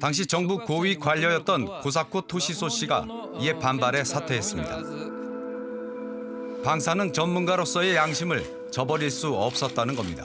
당시 정부 고위 관료였던 고사코 토시소 씨가 이에 반발해 사퇴했습니다. 방사능 전문가로서의 양심을 저버릴 수 없었다는 겁니다.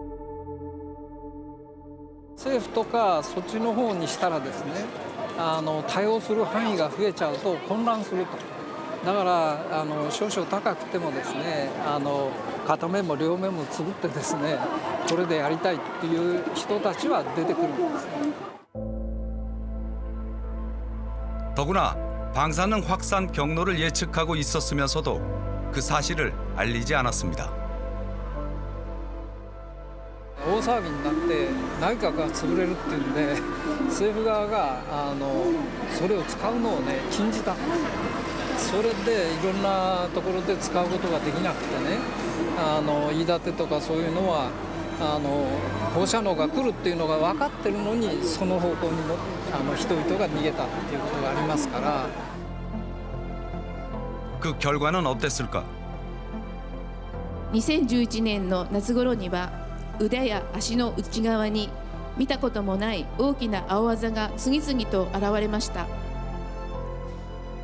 政府とかそっちの方にしたらですねあの対応する範囲が増えちゃうと混乱するとだからあの少々高くてもですねあの片目も両目もつぶってですねこれでやりたいっていう人たちは出てくるんですね。 더구나 방사능 확산 경로를 예측하고 있었으면서도 그 사실을 알리지 않았습니다. 大騒ぎになって内閣が潰れるっていうんで政府側があのそれを使うのをね禁じたそれでいろんなところで使うことができなくてねあの飯舘とかそういうのはあの放射能が来るっていうのが分かってるのにその方向にもあの人々が逃げたっていうことがありますから。 그 결과는 어땠을까? 2011年の夏頃には 腕や足の内側に見たこともない大きな青あざが次々と現れました。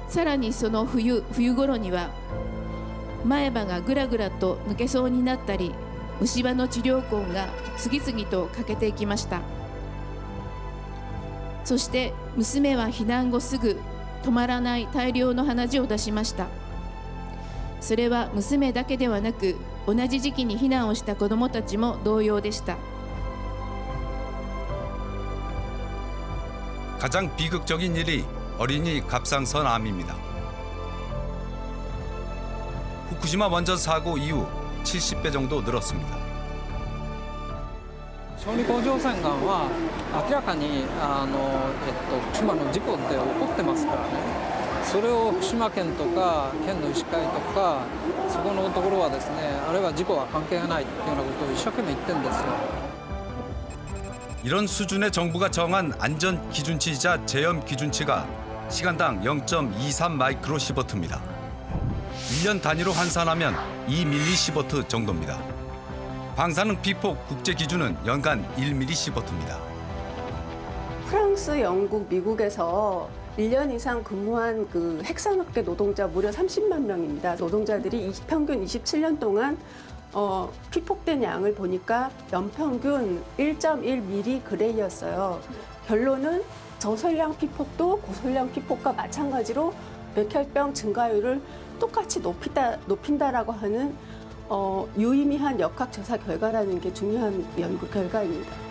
さらにその冬冬頃には前歯がぐらぐらと抜けそうになったり虫歯の治療痕が次々と欠けていきました。そして娘は避難後すぐ止まらない大量の鼻血を出しました。それは娘だけではなく同じ時期に避難をした子どもたちも同様でした 가장 비극적인 일이 어린이 갑상선암입니다. 후쿠시마 원전 사고 이후 70배 정도 늘었습니다. 小児甲状腺がんは明らかにあの、えっと、妻の事故って起こってますからね それを福島県とか県の医師会とかそこのところはですねあれは事故は関係がないっていうようなことを一生懸命言ってるんですよ 이런 수준의 정부가 정한 안전 기준치이자 제염 기준치가 시간당 0.23 마이크로시버트입니다. 1년 단위로 환산하면 2 밀리시버트 정도입니다. 방사능 비폭 국제 기준은 연간 1 밀리시버트입니다. 프랑스, 영국, 미국에서 1년 이상 근무한 그 핵산업계 노동자 무려 30만 명입니다. 노동자들이 20 평균 27년 동안 어, 피폭된 양을 보니까 연평균 1.1 mg였어요. 결론은 저설량 피폭도 고설량 피폭과 마찬가지로 백혈병 증가율을 똑같이 높이다, 높인다라고 하는 어, 유의미한 역학조사 결과라는 게 중요한 연구 결과입니다.